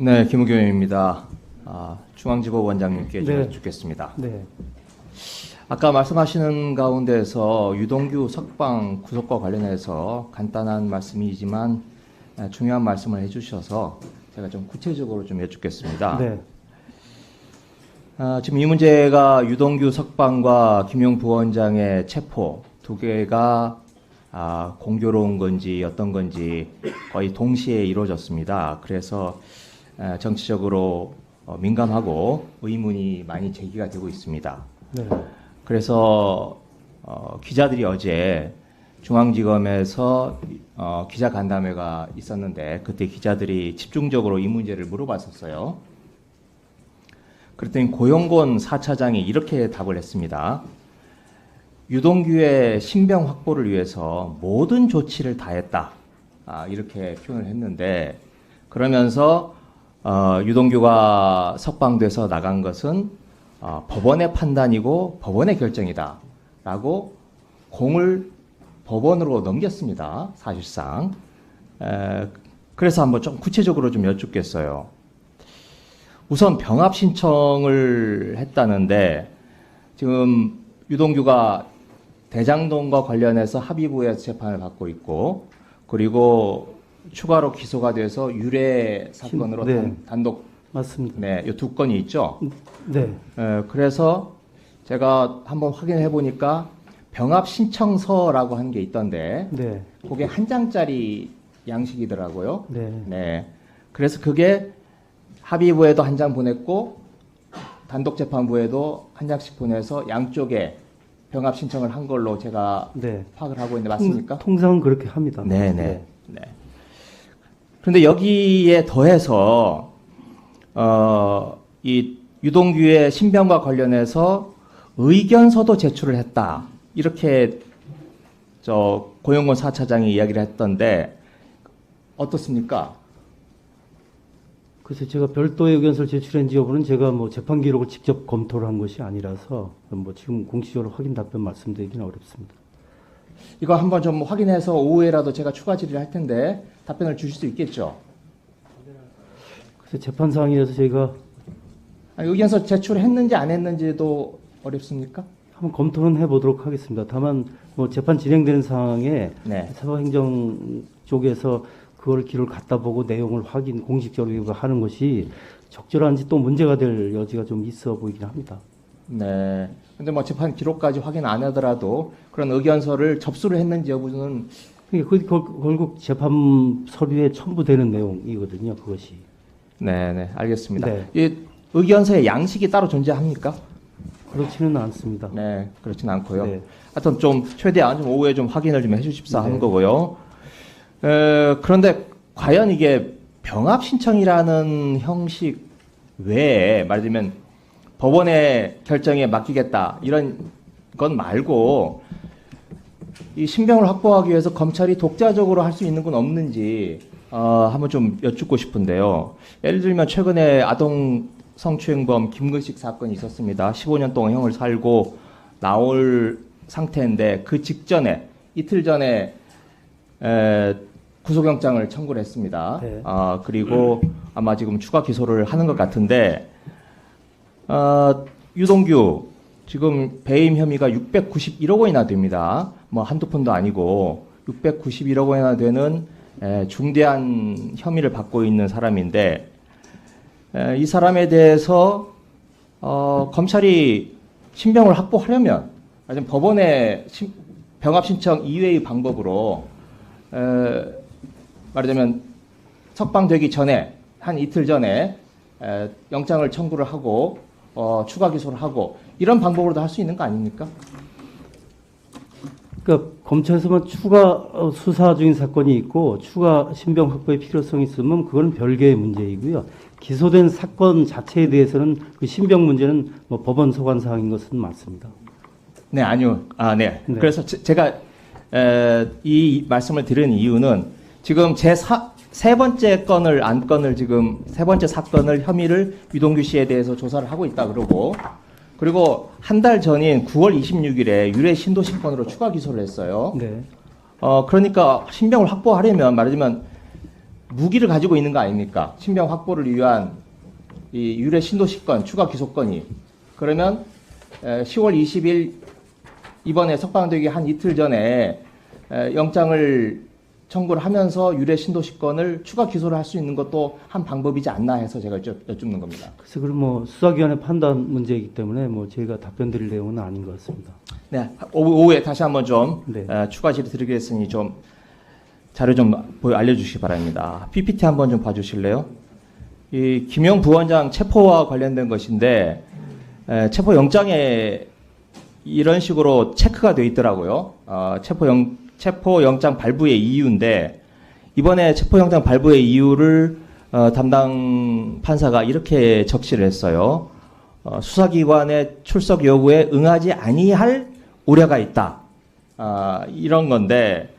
네, 김우겸입니다. 아, 중앙지법 원장님께 좀 네. 여쭙겠습니다. 네. 아까 말씀하시는 가운데서 유동규 석방 구속과 관련해서 간단한 말씀이지만 아, 중요한 말씀을 해주셔서 제가 좀 구체적으로 좀 여쭙겠습니다. 네. 아, 지금 이 문제가 유동규 석방과 김용 부원장의 체포 두 개가 아, 공교로운 건지 어떤 건지 거의 동시에 이루어졌습니다. 그래서 아, 정치적으로 어, 민감하고 의문이 많이 제기가 되고 있습니다. 네. 그래서 어, 기자들이 어제 중앙지검에서 어, 기자 간담회가 있었는데 그때 기자들이 집중적으로 이 문제를 물어봤었어요. 그랬더니 고용곤 사차장이 이렇게 답을 했습니다. 유동규의 신병 확보를 위해서 모든 조치를 다했다. 아, 이렇게 표현을 했는데 그러면서 어, 유동규가 석방돼서 나간 것은 어, 법원의 판단이고 법원의 결정이다라고 공을 법원으로 넘겼습니다. 사실상. 에, 그래서 한번 좀 구체적으로 좀 여쭙겠어요. 우선 병합 신청을 했다는데 지금 유동규가 대장동과 관련해서 합의부에서 재판을 받고 있고 그리고 추가로 기소가 돼서 유례 사건으로 네. 단, 단독 맞습니다. 네, 이 두 건이 있죠. 네. 에, 그래서 제가 한번 확인해 보니까 병합 신청서라고 한 게 있던데 네. 그게 한 장짜리 양식이더라고요. 네. 네. 그래서 그게 합의부에도 한 장 보냈고 단독 재판부에도 한 장씩 보내서 양쪽에 병합 신청을 한 걸로 제가 네. 파악을 하고 있는데 맞습니까? 통, 통상은 그렇게 합니다. 네, 네. 네. 그런데 여기에 더해서 어, 이 유동규의 신병과 관련해서 의견서도 제출을 했다. 이렇게 저 고용곤 사차장이 이야기를 했던데 어떻습니까? 그래서 제가 별도의 의견서를 제출한지 여부는 제가 뭐 재판 기록을 직접 검토를 한 것이 아니라서 뭐 지금 공식적으로 확인 답변 말씀드리기는 어렵습니다. 이거 한번 좀 확인해서 오후에라도 제가 추가 질의를 할 텐데 답변을 주실 수 있겠죠? 그래서 재판 상황이라서 저희가 아니, 의견서 제출했는지 안 했는지도 어렵습니까? 한번 검토는 해보도록 하겠습니다. 다만 뭐 재판 진행되는 상황에 네. 사법행정 쪽에서 그걸 기록을 갖다 보고 내용을 확인 공식적으로 하는 것이 적절한지 또 문제가 될 여지가 좀 있어 보이긴 합니다. 네. 근데 뭐 재판 기록까지 확인 안 하더라도 그런 의견서를 접수를 했는지 여부는 그게 그- 그- 결국 재판 서류에 첨부되는 내용이거든요. 그것이. 네, 네, 알겠습니다. 네. 이 의견서의 양식이 따로 존재합니까? 그렇지는 않습니다. 네, 그렇진 않고요. 네. 하여튼 좀 최대한 좀 오후에 좀 확인을 좀 해주십사 하는 네. 거고요. 에, 그런데 과연 이게 병합 신청이라는 형식 외에 말하자면 법원의 결정에 맡기겠다 이런 건 말고 이 신병을 확보하기 위해서 검찰이 독자적으로 할 수 있는 건 없는지 어, 한번 좀 여쭙고 싶은데요. 예를 들면 최근에 아동 성추행범 김근식 사건이 있었습니다. 15년 동안 형을 살고 나올 상태인데 그 직전에 이틀 전에 에, 구속영장을 청구를 했습니다. 네. 아, 그리고 아마 지금 추가 기소를 하는 것 같은데 어, 유동규 지금 배임 혐의가 691억 원이나 됩니다. 뭐 한두 푼도 아니고 691억 원이나 되는 에, 중대한 혐의를 받고 있는 사람인데 에, 이 사람에 대해서 어, 검찰이 신병을 확보하려면 아니 법원의 신- 병합 신청 이외의 방법으로 에, 말하자면 석방되기 전에 한 이틀 전에 에, 영장을 청구를 하고 어, 추가 기소를 하고 이런 방법으로도 할 수 있는 거 아닙니까? 그러니까 검찰에서만 추가 어, 수사 중인 사건이 있고 추가 신병 확보의 필요성이 있으면 그건 별개의 문제이고요. 기소된 사건 자체에 대해서는 그 신병 문제는 뭐 법원 소관 사항인 것은 맞습니다. 네, 아니요. 아, 네. 네. 그래서 제, 제가 에, 이 말씀을 드리는 이유는 지금 제 사, 세 번째 건을 안건을 지금 세 번째 사건을 혐의를 유동규 씨에 대해서 조사를 하고 있다 그러고 그리고 한 달 전인 9월 26일에 유례 신도시 건으로 추가 기소를 했어요. 네. 어, 그러니까 신병을 확보하려면 말하자면 무기를 가지고 있는 거 아닙니까? 신병 확보를 위한 이 유례 신도시권 추가 기소권이 그러면 에, 10월 20일 이번에 석방되기 한 이틀 전에 에, 영장을 청구를 하면서 유례 신도시권을 추가 기소를 할 수 있는 것도 한 방법이지 않나 해서 제가 여쭙, 여쭙는 겁니다. 그래서 그럼 뭐 수사기관의 판단 문제이기 때문에 뭐 저희가 답변 드릴 내용은 아닌 것 같습니다. 네, 오후, 오후에 다시 한번 좀 네. 에, 추가 질의 드리겠으니 좀 자료 좀 보여 알려주시기 바랍니다. PPT 한번 좀 봐주실래요? 이 김용 부원장 체포와 관련된 것인데 에, 체포 영장에 이런 식으로 체크가 돼 있더라고요. 어, 체포 영 체포 영장 발부의 이유인데 이번에 체포 영장 발부의 이유를 어, 담당 판사가 이렇게 적시를 했어요. 어, 수사기관의 출석 요구에 응하지 아니할 우려가 있다. 아, 이런 건데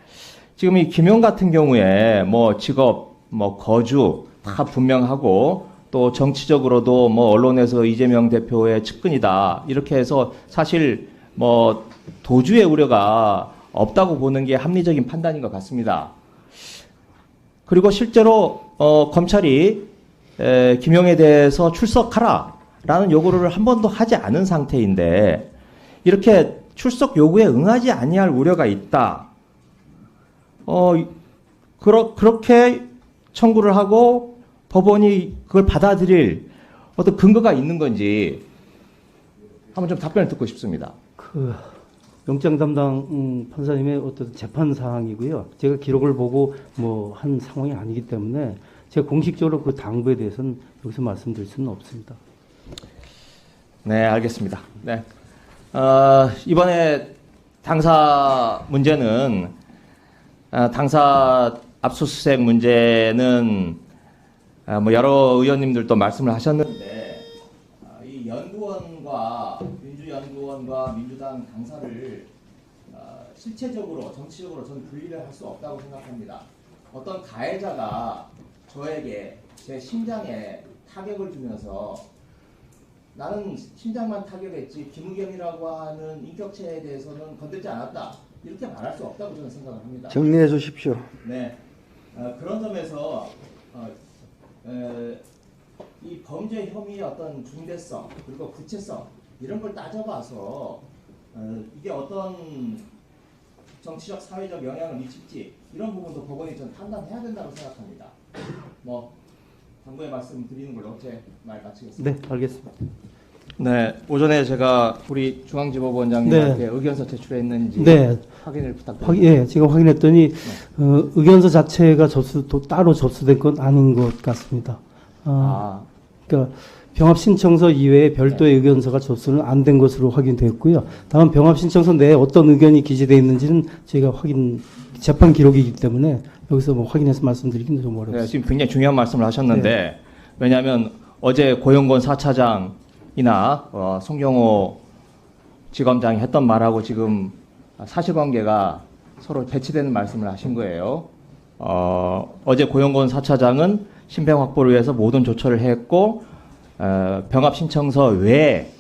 지금 이 김용 같은 경우에 뭐 직업, 뭐 거주 다 분명하고 또 정치적으로도 뭐 언론에서 이재명 대표의 측근이다 이렇게 해서 사실 뭐 도주의 우려가 없다고 보는 게 합리적인 판단인 것 같습니다. 그리고 실제로 어, 검찰이 에, 김용에 대해서 출석하라라는 요구를 한 번도 하지 않은 상태인데 이렇게 출석 요구에 응하지 아니할 우려가 있다. 어, 그러, 그렇게 청구를 하고 법원이 그걸 받아들일 어떤 근거가 있는 건지 한번 좀 답변을 듣고 싶습니다. 그 영장 담당 음, 판사님의 어떤 재판 사항이고요. 제가 기록을 보고 뭐 한 상황이 아니기 때문에 제가 공식적으로 그 당부에 대해서는 여기서 말씀드릴 수는 없습니다. 네, 알겠습니다. 네. 어, 이번에 당사 문제는 어, 당사 압수수색 문제는 어, 뭐 여러 의원님들도 말씀을 하셨는데 어, 이 연구원과 민주연구원과 민주당 당사를 어, 실체적으로 정치적으로 저는 분리를 할 수 없다고 생각합니다. 어떤 가해자가 저에게 제 심장에 타격을 주면서 나는 심장만 타격했지 김우겸이라고 하는 인격체에 대해서는 건들지 않았다 이렇게 말할 수 없다고 저는 생각을 합니다. 정리해 주십시오. 네 어, 그런 점에서 어, 에, 이 범죄 혐의의 어떤 중대성 그리고 구체성 이런 걸 따져봐서 어, 이게 어떤 정치적 사회적 영향을 미칠지 이런 부분도 법원이 좀 판단해야 된다고 생각합니다. 뭐 당부의 말씀 드리는 걸로 제 말 마치겠습니다. 네, 알겠습니다. 네, 오전에 제가 우리 중앙지법원장님한테 의견서 제출했는지 네, 확인을 부탁드립니다. 확, 예, 제가 확인했더니 어, 의견서 자체가 접수 또 따로 접수된 건 아닌 것 같습니다. 아, 아, 그러니까 병합 신청서 이외에 별도의 의견서가 접수는 안 된 것으로 확인되었고요. 다만 병합 신청서 내에 어떤 의견이 기재되어 있는지는 저희가 확인 재판 기록이기 때문에 여기서 뭐 확인해서 말씀드리기는 좀 네, 어렵습니다. 지금 굉장히 중요한 말씀을 하셨는데 왜냐하면 어제 고영곤 사차장이나 어, 송경호 지검장이 했던 말하고 지금 사실관계가 서로 배치되는 말씀을 하신 거예요. 어, 어제 고영곤 사차장은 신병 확보를 위해서 모든 조처를 했고 어, 병합 신청서 외에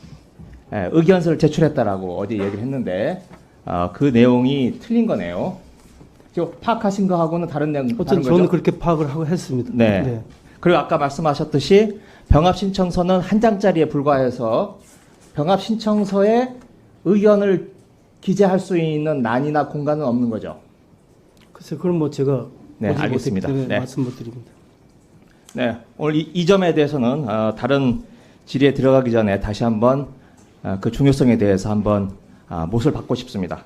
에, 의견서를 제출했다라고 어제 얘기를 했는데 어, 그 내용이 틀린 거네요. 지금 파악하신 거하고는 다른 내용 다른 어쨌든 거죠? 저는 그렇게 파악을 하고 했습니다. 네. 그리고 아까 말씀하셨듯이 병합 신청서는 한 장짜리에 불과해서 병합 신청서에 의견을 기재할 수 있는 난이나 공간은 없는 거죠. 글쎄 그럼 뭐 제가 네, 알겠습니다. 네. 말씀 못 드립니다. 네, 오늘 이, 이 점에 대해서는 어, 다른 질의에 들어가기 전에 다시 한번 어, 그 중요성에 대해서 한번 아, 못을 받고 싶습니다.